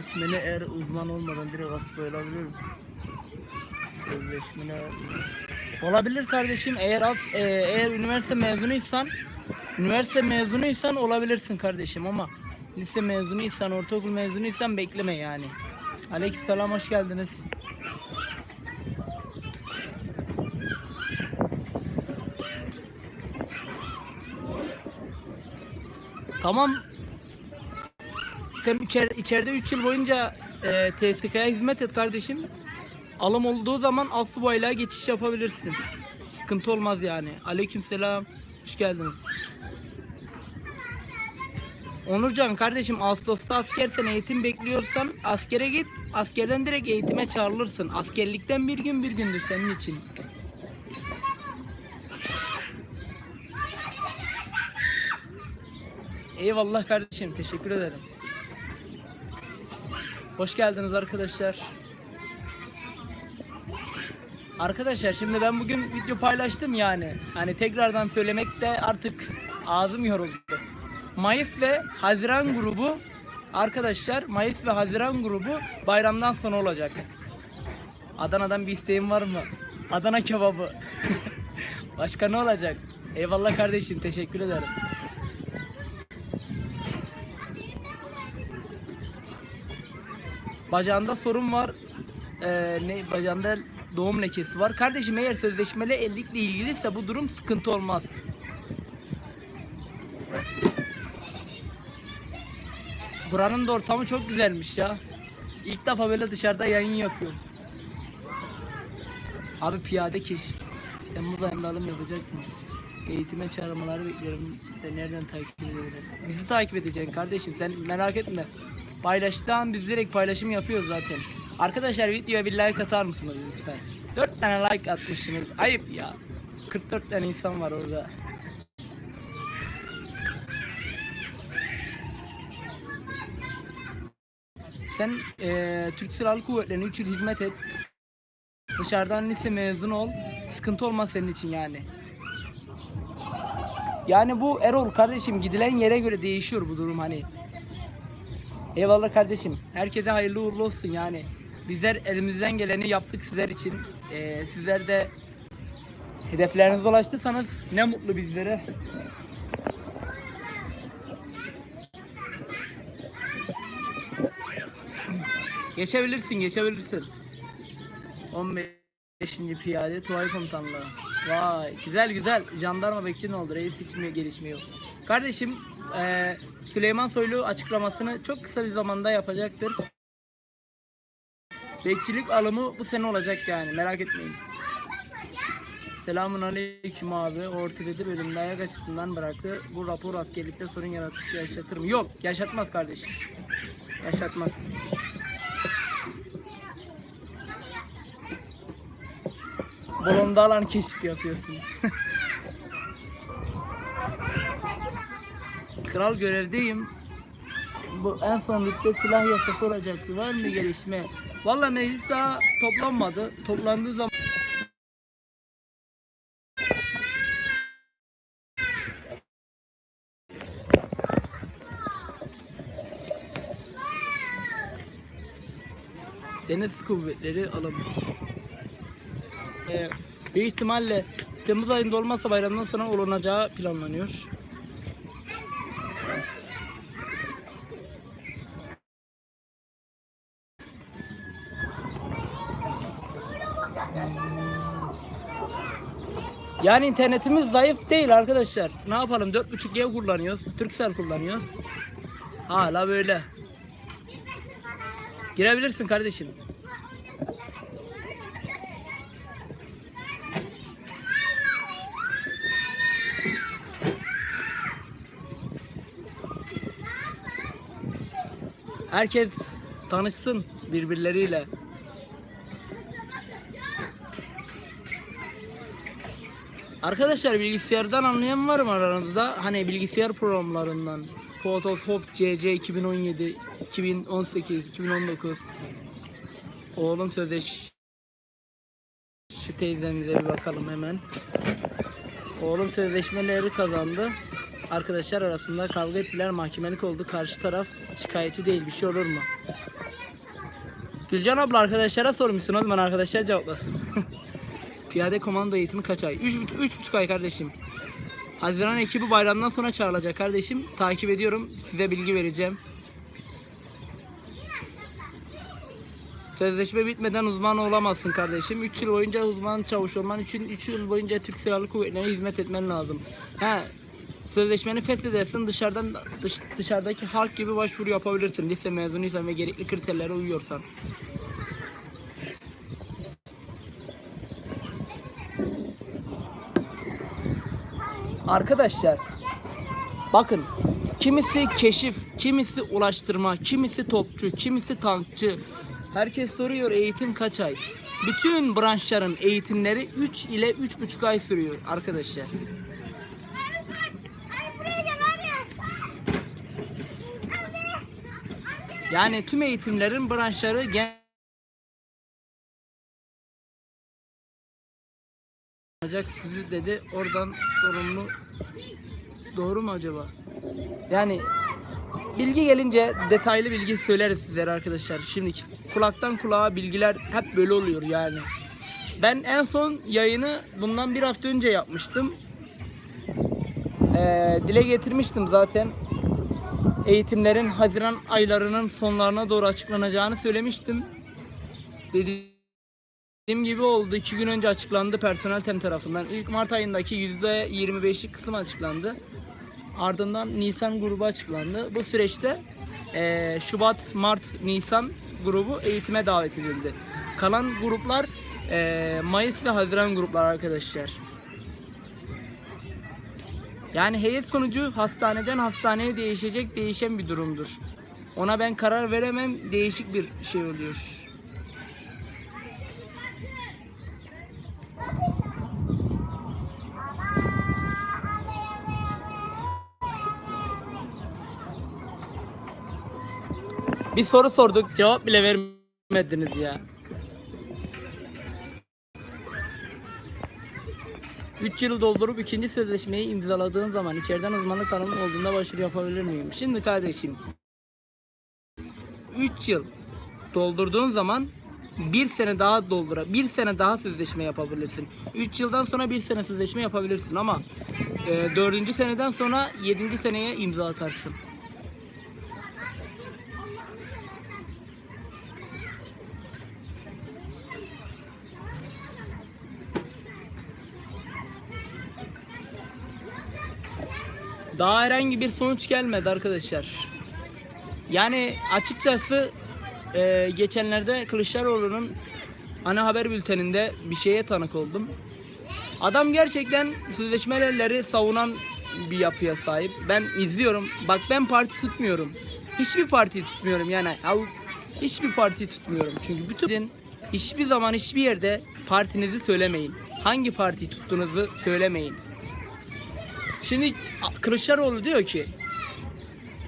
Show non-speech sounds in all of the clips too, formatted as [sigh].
Sözleşmeli eğer uzman olmadan direkt asıl olabilir mi? Sözleşmeli Olabilir kardeşim eğer az, e, eğer üniversite mezunuysan üniversite mezunuysan olabilirsin kardeşim ama lise mezunuysan ortaokul mezunuysan bekleme yani. Aleykümselam hoş geldiniz. Tamam. Sen içer, içeride 3 yıl boyunca e, TSK'ya hizmet et kardeşim. Alım olduğu zaman aslı baylığa geçiş yapabilirsin. Sıkıntı olmaz yani. Aleykümselam. Hoş geldiniz. Onurcan kardeşim Ağustos'ta askersen eğitim bekliyorsan askere git. Askerden direkt eğitime çağrılırsın. Askerlikten bir gün bir gündür senin için. Eyvallah kardeşim. Teşekkür ederim. Hoş geldiniz arkadaşlar. Arkadaşlar şimdi ben bugün video paylaştım yani. Hani tekrardan söylemekte artık ağzım yoruldu. Mayıs ve Haziran grubu arkadaşlar Mayıs ve Haziran grubu bayramdan sonra olacak. Adana'dan bir isteğin var mı? Adana kebabı. [laughs] Başka ne olacak? Eyvallah kardeşim teşekkür ederim. Bacağında sorun var. Ee, ne bacağında doğum lekesi var. Kardeşim eğer sözleşmeli evlilikle ilgiliyse bu durum sıkıntı olmaz. Buranın da ortamı çok güzelmiş ya. İlk defa böyle dışarıda yayın yapıyorum. Abi piyade keşif. Temmuz ayında alım yapacak mı? Eğitime çağırmaları bekliyorum. De nereden takip edebilirim? Bizi takip edeceksin kardeşim sen merak etme. Paylaştığın biz direkt paylaşım yapıyoruz zaten. Arkadaşlar videoya bir like atar mısınız lütfen? 4 tane like atmışsınız. Ayıp ya. 44 tane insan var orada. Sen eee Türk Silahlı Kuvvetleri'ne 3 yıl hizmet et. Dışarıdan lise mezun ol. Sıkıntı olmaz senin için yani. Yani bu Erol kardeşim gidilen yere göre değişiyor bu durum hani. Eyvallah kardeşim. Herkese hayırlı uğurlu olsun yani. Bizler elimizden geleni yaptık sizler için. Ee, sizler de hedeflerinize ulaştıysanız ne mutlu bizlere. Geçebilirsin, geçebilirsin. 15. Piyade Tuvay Komutanlığı. Vay, güzel güzel. Jandarma bekçinin oldu. Reis hiç mi gelişmiyor? Kardeşim, eee, Süleyman Soylu açıklamasını çok kısa bir zamanda yapacaktır. Bekçilik alımı bu sene olacak yani merak etmeyin. Selamun aleyküm abi. Ortopedi bölümünde ayak açısından bıraktı. Bu rapor askerlikte sorun yarattı yaşatır mı? Yok yaşatmaz kardeşim. Yaşatmaz. Bolonda alan keşif yapıyorsun. [laughs] Kral görevdeyim. Bu en son rütbe silah yasası olacaktı. Var mı gelişme? Valla meclis daha toplanmadı. Toplandığı zaman Deniz Kuvvetleri alım. Ee, büyük ihtimalle Temmuz ayında olmazsa bayramdan sonra olunacağı planlanıyor. Yani internetimiz zayıf değil arkadaşlar. Ne yapalım 4.5G kullanıyoruz. Turkcell kullanıyoruz. Hala böyle. Girebilirsin kardeşim. Herkes tanışsın birbirleriyle. Arkadaşlar bilgisayardan anlayan var mı aranızda? Hani bilgisayar programlarından. Photoshop CC 2017, 2018, 2019. Oğlum sözleş. Şu teyzemize bir bakalım hemen. Oğlum sözleşmeleri kazandı. arkadaşlar arasında kavga ettiler. Mahkemelik oldu. Karşı taraf şikayetçi değil. Bir şey olur mu? Gülcan abla arkadaşlara sormuşsun o zaman arkadaşlar cevaplasın. [laughs] Piyade komando eğitimi kaç ay? 3,5 ay kardeşim. Haziran ekibi bayramdan sonra çağrılacak kardeşim. Takip ediyorum. Size bilgi vereceğim. Sözleşme bitmeden uzman olamazsın kardeşim. 3 yıl boyunca uzman çavuş olman için 3 yıl boyunca Türk Silahlı Kuvvetleri'ne hizmet etmen lazım. Ha, sözleşmeni feshedersin dışarıdan dış- dışarıdaki halk gibi başvuru yapabilirsin. Lise mezunuysan ve gerekli kriterlere uyuyorsan. Arkadaşlar bakın kimisi keşif, kimisi ulaştırma, kimisi topçu, kimisi tankçı. Herkes soruyor eğitim kaç ay? Bütün branşların eğitimleri 3 ile 3,5 ay sürüyor arkadaşlar. Yani tüm eğitimlerin branşları gen olacak sizi dedi. Oradan sorumlu doğru mu acaba? Yani bilgi gelince detaylı bilgi söyleriz sizlere arkadaşlar. Şimdi kulaktan kulağa bilgiler hep böyle oluyor yani. Ben en son yayını bundan bir hafta önce yapmıştım. Ee, dile getirmiştim zaten. Eğitimlerin Haziran aylarının sonlarına doğru açıklanacağını söylemiştim. Dediğim gibi oldu. İki gün önce açıklandı personel tem tarafından. İlk Mart ayındaki %25'lik kısım açıklandı. Ardından Nisan grubu açıklandı. Bu süreçte eee, Şubat, Mart, Nisan grubu eğitime davet edildi. Kalan gruplar eee, Mayıs ve Haziran gruplar arkadaşlar. Yani heyet sonucu hastaneden hastaneye değişecek, değişen bir durumdur. Ona ben karar veremem, değişik bir şey oluyor. Bir soru sorduk, cevap bile vermediniz ya. 3 yıl doldurup ikinci sözleşmeyi imzaladığım zaman içeriden uzmanlık alanım olduğunda başvuru yapabilir miyim? Şimdi kardeşim 3 yıl doldurduğun zaman bir sene daha doldura, bir sene daha sözleşme yapabilirsin. 3 yıldan sonra bir sene sözleşme yapabilirsin ama e, 4. seneden sonra 7. seneye imza atarsın. Daha herhangi bir sonuç gelmedi arkadaşlar. Yani açıkçası e, geçenlerde Kılıçdaroğlu'nun ana haber bülteninde bir şeye tanık oldum. Adam gerçekten sözleşmeleri savunan bir yapıya sahip. Ben izliyorum. Bak ben parti tutmuyorum. Hiçbir parti tutmuyorum yani. Ya, hiçbir parti tutmuyorum. Çünkü bütün hiçbir zaman hiçbir yerde partinizi söylemeyin. Hangi parti tuttuğunuzu söylemeyin. Şimdi Kılıçdaroğlu diyor ki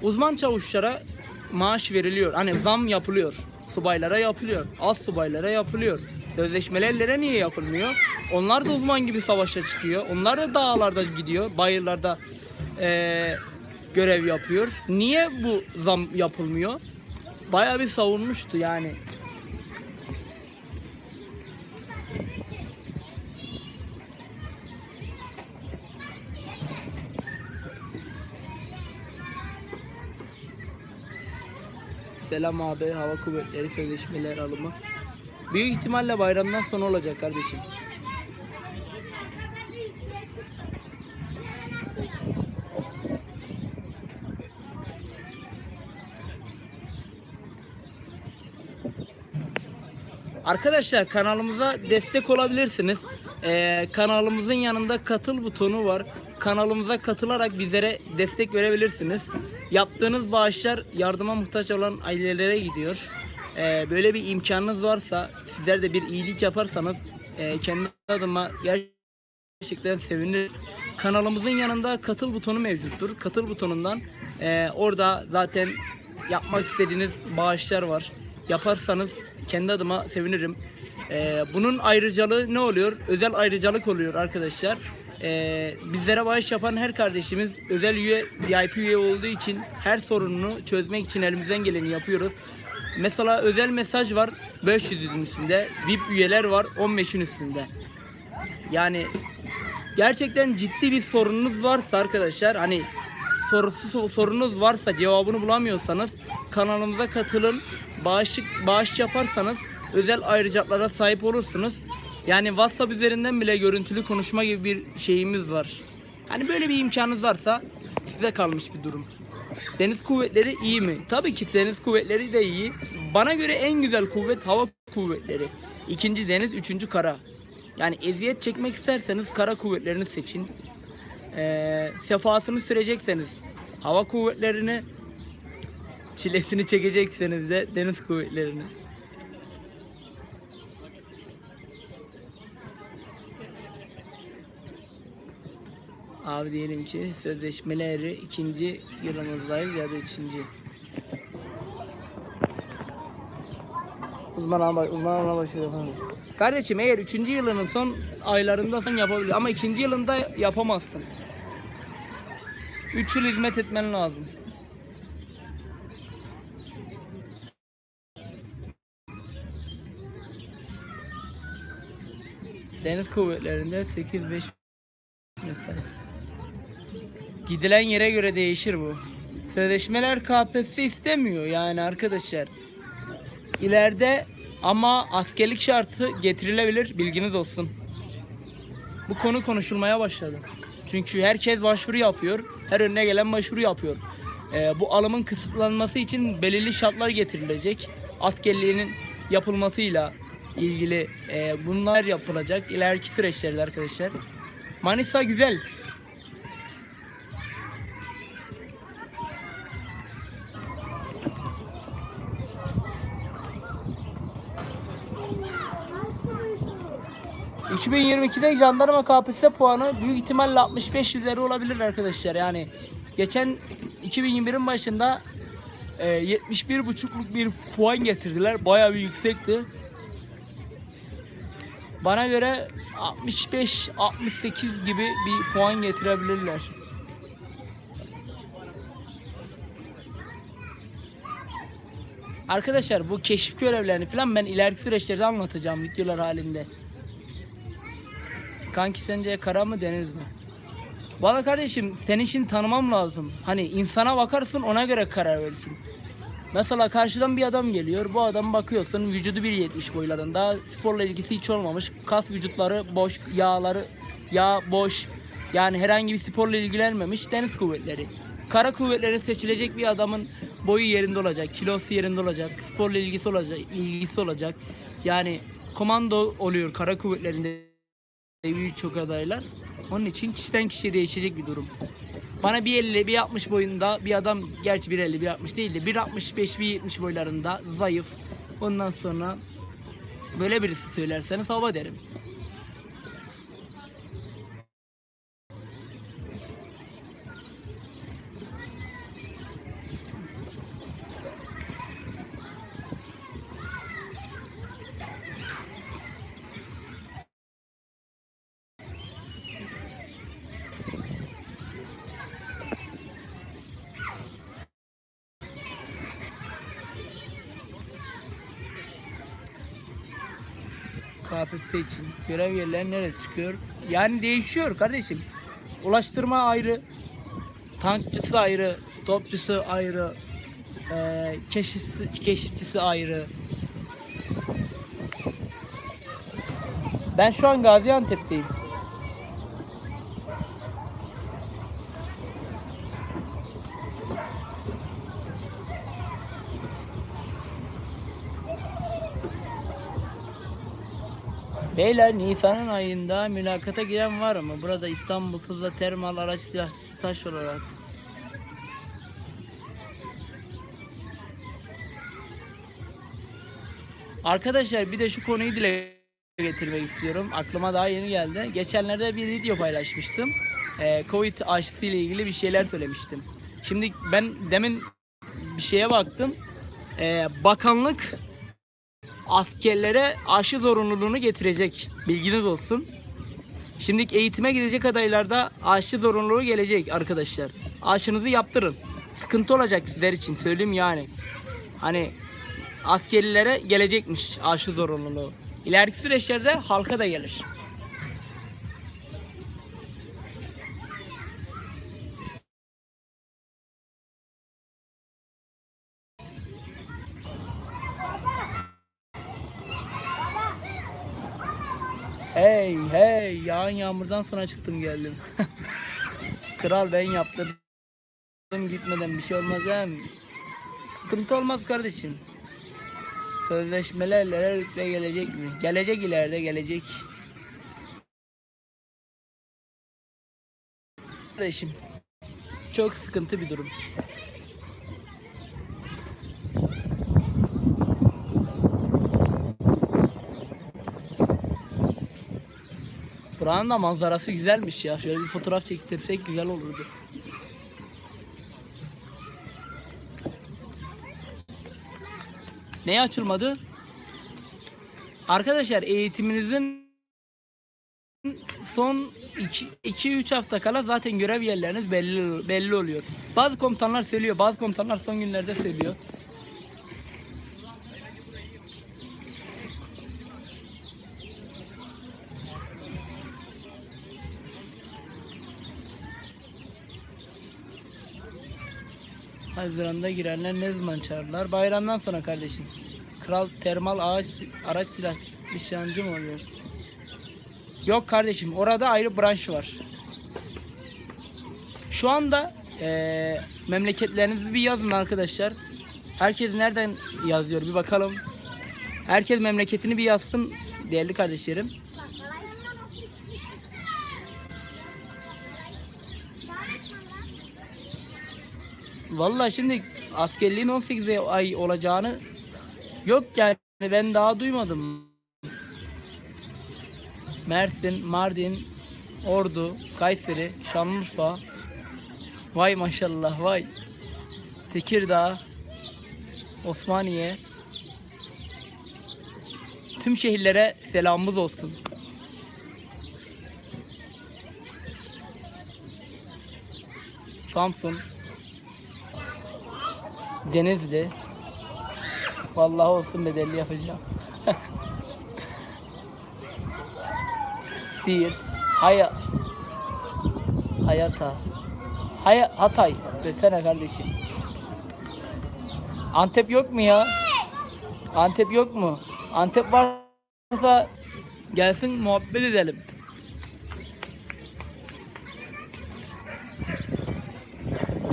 uzman çavuşlara maaş veriliyor. Hani zam yapılıyor. Subaylara yapılıyor. Az subaylara yapılıyor. Sözleşmelere niye yapılmıyor? Onlar da uzman gibi savaşa çıkıyor. Onlar da dağlarda gidiyor. Bayırlarda eee, görev yapıyor. Niye bu zam yapılmıyor? Bayağı bir savunmuştu yani. Selam abi Hava Kuvvetleri Sözleşmeler alımı. Büyük ihtimalle bayramdan sonra olacak kardeşim. Arkadaşlar kanalımıza destek olabilirsiniz. Ee, kanalımızın yanında katıl butonu var. Kanalımıza katılarak bizlere destek verebilirsiniz. Yaptığınız bağışlar yardıma muhtaç olan ailelere gidiyor. Ee, böyle bir imkanınız varsa sizler de bir iyilik yaparsanız e, kendi adıma gerçekten sevinirim. Kanalımızın yanında katıl butonu mevcuttur. Katıl butonundan e, orada zaten yapmak istediğiniz bağışlar var. Yaparsanız kendi adıma sevinirim. Ee, bunun ayrıcalığı ne oluyor? Özel ayrıcalık oluyor arkadaşlar. Ee, bizlere bağış yapan her kardeşimiz özel üye, VIP üye olduğu için her sorununu çözmek için elimizden geleni yapıyoruz. Mesela özel mesaj var 500'ün üstünde, VIP üyeler var 15'in üstünde. Yani gerçekten ciddi bir sorununuz varsa arkadaşlar hani sorusu sorunuz varsa cevabını bulamıyorsanız kanalımıza katılın. Bağış, bağış yaparsanız özel ayrıcalıklara sahip olursunuz. Yani WhatsApp üzerinden bile görüntülü konuşma gibi bir şeyimiz var. Hani böyle bir imkanınız varsa size kalmış bir durum. Deniz kuvvetleri iyi mi? Tabii ki deniz kuvvetleri de iyi. Bana göre en güzel kuvvet hava kuvvetleri. İkinci deniz, üçüncü kara. Yani eziyet çekmek isterseniz kara kuvvetlerini seçin. Ee, sefasını sürecekseniz hava kuvvetlerini, çilesini çekecekseniz de deniz kuvvetlerini. Abi diyelim ki sözleşmeleri ikinci yılımızdayız ya da üçüncü. Uzman ama uzman ama başlıyor. Kardeşim eğer üçüncü yılının son aylarındasın yapabilir ama ikinci yılında yapamazsın. 3 yıl hizmet etmen lazım. Deniz kuvvetlerinde 8-5 mesaisi. Gidilen yere göre değişir bu. Sözleşmeler KPSS istemiyor yani arkadaşlar. İleride ama askerlik şartı getirilebilir bilginiz olsun. Bu konu konuşulmaya başladı. Çünkü herkes başvuru yapıyor. Her önüne gelen başvuru yapıyor. Ee, bu alımın kısıtlanması için belirli şartlar getirilecek. Askerliğinin yapılmasıyla ilgili e, bunlar yapılacak ileriki süreçlerde arkadaşlar. Manisa güzel. ...2022'de jandarma KPSS puanı büyük ihtimalle 65 üzeri olabilir arkadaşlar. Yani geçen 2021'in başında e, 71,5'luk bir puan getirdiler. Bayağı bir yüksekti. Bana göre 65-68 gibi bir puan getirebilirler. Arkadaşlar bu keşif görevlerini falan ben ileriki süreçlerde anlatacağım videolar halinde. Kanki sence kara mı deniz mi? Valla kardeşim senin için tanımam lazım. Hani insana bakarsın ona göre karar verirsin. Mesela karşıdan bir adam geliyor. Bu adam bakıyorsun vücudu 1.70 boylarında. Sporla ilgisi hiç olmamış. Kas vücutları boş, yağları yağ boş. Yani herhangi bir sporla ilgilenmemiş deniz kuvvetleri. Kara kuvvetleri seçilecek bir adamın boyu yerinde olacak, kilosu yerinde olacak, sporla ilgisi olacak, ilgisi olacak. Yani komando oluyor kara kuvvetlerinde birçok adaylar. Onun için kişiden kişiye değişecek bir durum. Bana bir 50 bir 60 boyunda bir adam gerçi bir 50 bir 60 değil de bir 65 bir 70 boylarında zayıf. Ondan sonra böyle birisi söylerseniz hava derim. KPSS için görev yerleri neresi çıkıyor? Yani değişiyor kardeşim. Ulaştırma ayrı, tankçısı ayrı, topçusu ayrı, eee keşifçisi, keşifçisi ayrı. Ben şu an Gaziantep'teyim. Beyler Nisan'ın ayında mülakata giren var mı? Burada İstanbul Tuzla Termal Araç Silahçısı Taş olarak. Arkadaşlar bir de şu konuyu dile getirmek istiyorum. Aklıma daha yeni geldi. Geçenlerde bir video paylaşmıştım. Ee, Covid aşısı ile ilgili bir şeyler söylemiştim. Şimdi ben demin bir şeye baktım. Ee, bakanlık askerlere aşı zorunluluğunu getirecek. Bilginiz olsun. Şimdiki eğitime gidecek adaylarda aşı zorunluluğu gelecek arkadaşlar. Aşınızı yaptırın. Sıkıntı olacak sizler için söyleyeyim yani. Hani askerlere gelecekmiş aşı zorunluluğu. İleriki süreçlerde halka da gelir. Hey hey yağan yağmurdan sonra çıktım geldim. [laughs] Kral ben yaptırdım gitmeden bir şey olmaz hem. Sıkıntı olmaz kardeşim. Sözleşmeler ileride gelecek mi? Gelecek ileride gelecek. Kardeşim çok sıkıntı bir durum. Buranın da manzarası güzelmiş ya. Şöyle bir fotoğraf çektirsek güzel olurdu. Neye açılmadı? Arkadaşlar eğitiminizin son 2-3 hafta kala zaten görev yerleriniz belli belli oluyor. Bazı komutanlar söylüyor, bazı komutanlar son günlerde söylüyor. Haziran'da girenler ne zaman çağırırlar? Bayramdan sonra kardeşim. Kral termal ağaç, araç silah nişancı mı oluyor? Yok kardeşim orada ayrı branş var. Şu anda eee memleketlerinizi bir yazın arkadaşlar. Herkes nereden yazıyor bir bakalım. Herkes memleketini bir yazsın değerli kardeşlerim. Vallahi şimdi askerliğin 18 ay olacağını yok yani ben daha duymadım. Mersin, Mardin, Ordu, Kayseri, Şanlıurfa. Vay maşallah vay. Tekirdağ, Osmaniye. Tüm şehirlere selamımız olsun. Samsun, Denizli. Vallahi olsun bedelli yapacağım. Siirt, Haya, Hayata, Haya, Hatay. Desene kardeşim. Antep yok mu ya? Antep yok mu? Antep varsa gelsin muhabbet edelim.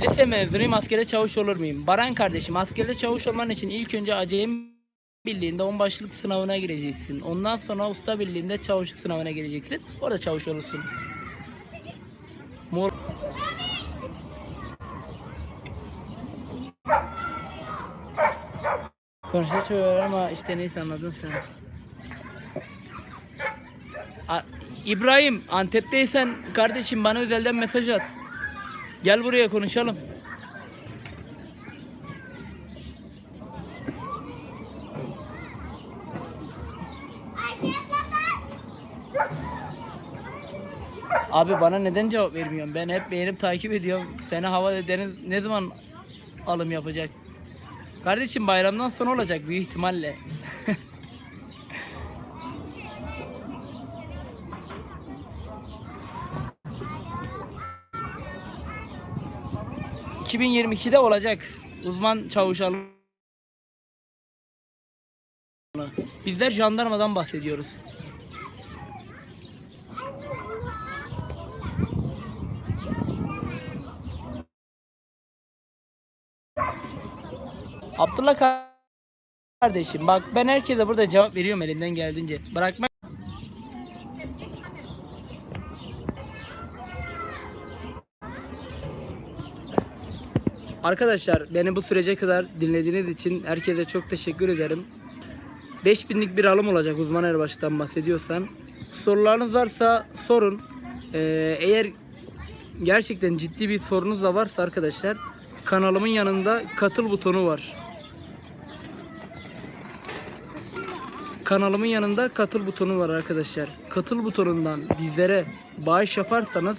Lise mezunuyum askere çavuş olur muyum? Baran kardeşim askerde çavuş olman için ilk önce acayip birliğinde onbaşılık sınavına gireceksin. Ondan sonra usta birliğinde çavuşluk sınavına gireceksin. Orada çavuş olursun. Mor Konuşa çoğuyor ama işte neyse anladın sen. A- İbrahim Antep'teysen kardeşim bana özelden mesaj at. Gel buraya konuşalım. Abi bana neden cevap vermiyorsun? Ben hep beğenip takip ediyorum. Seni hava deniz ne zaman alım yapacak? Kardeşim bayramdan sonra olacak büyük ihtimalle. ...2022'de olacak. Uzman çavuş alımı. Bizler jandarmadan bahsediyoruz. Abdullah ka- kardeşim bak ben herkese burada cevap veriyorum elimden geldiğince. Bırakma. Arkadaşlar beni bu sürece kadar dinlediğiniz için herkese çok teşekkür ederim. 5000'lik bir alım olacak uzman erbaşıdan bahsediyorsan. Sorularınız varsa sorun. Ee, eğer gerçekten ciddi bir sorunuz da varsa arkadaşlar kanalımın yanında katıl butonu var. kanalımın yanında katıl butonu var arkadaşlar. Katıl butonundan bizlere bağış yaparsanız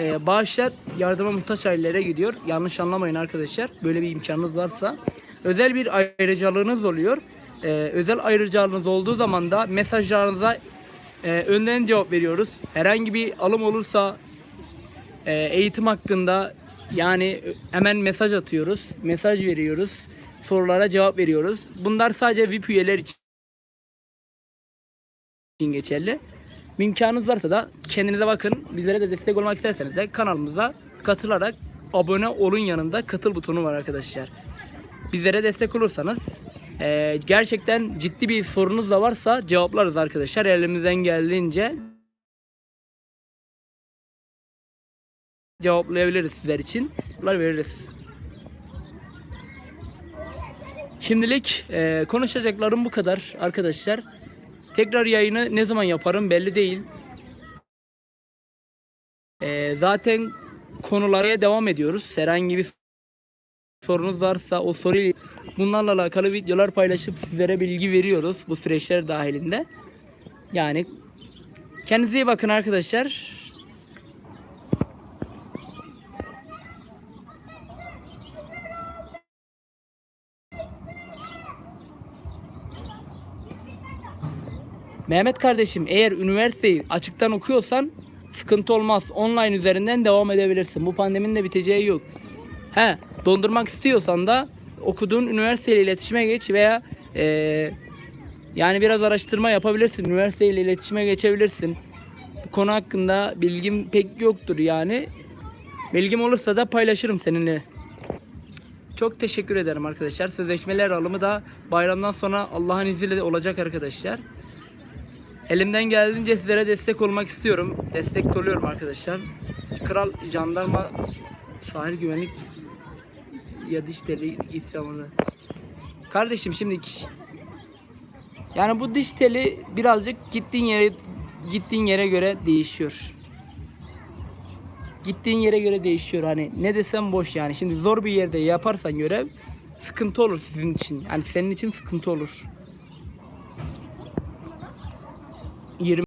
e, bağışlar yardıma muhtaç ailelere gidiyor. Yanlış anlamayın arkadaşlar. Böyle bir imkanınız varsa. Özel bir ayrıcalığınız oluyor. E, özel ayrıcalığınız olduğu zaman da mesajlarınıza e, önden cevap veriyoruz. Herhangi bir alım olursa e, eğitim hakkında yani hemen mesaj atıyoruz. Mesaj veriyoruz. Sorulara cevap veriyoruz. Bunlar sadece VIP üyeler için geçerli. İmkanınız varsa da kendinize bakın. Bizlere de destek olmak isterseniz de kanalımıza katılarak abone olun yanında katıl butonu var arkadaşlar. Bizlere destek olursanız eee, gerçekten ciddi bir sorunuz da varsa cevaplarız arkadaşlar. Elimizden geldiğince cevaplayabiliriz sizler için. Bunlar veririz. Şimdilik eee, konuşacaklarım bu kadar arkadaşlar. Tekrar yayını ne zaman yaparım belli değil. Eee, zaten konulara devam ediyoruz. Herhangi bir sorunuz varsa o soruyu bunlarla alakalı videolar paylaşıp sizlere bilgi veriyoruz bu süreçler dahilinde. Yani kendinize iyi bakın arkadaşlar. Mehmet kardeşim eğer üniversiteyi açıktan okuyorsan sıkıntı olmaz. Online üzerinden devam edebilirsin. Bu pandeminin de biteceği yok. He, dondurmak istiyorsan da okuduğun üniversiteyle iletişime geç veya eee, yani biraz araştırma yapabilirsin. Üniversiteyle iletişime geçebilirsin. Bu konu hakkında bilgim pek yoktur yani. Bilgim olursa da paylaşırım seninle. Çok teşekkür ederim arkadaşlar. Sözleşmeler alımı da bayramdan sonra Allah'ın izniyle olacak arkadaşlar. Elimden geldiğince sizlere destek olmak istiyorum. Destek oluyorum arkadaşlar. Kral Jandarma Sahil Güvenlik ya diş teli isyanı. Kardeşim şimdi yani bu diş teli birazcık gittiğin yere gittiğin yere göre değişiyor. Gittiğin yere göre değişiyor. Hani ne desem boş yani. Şimdi zor bir yerde yaparsan görev sıkıntı olur sizin için. Yani senin için sıkıntı olur. 20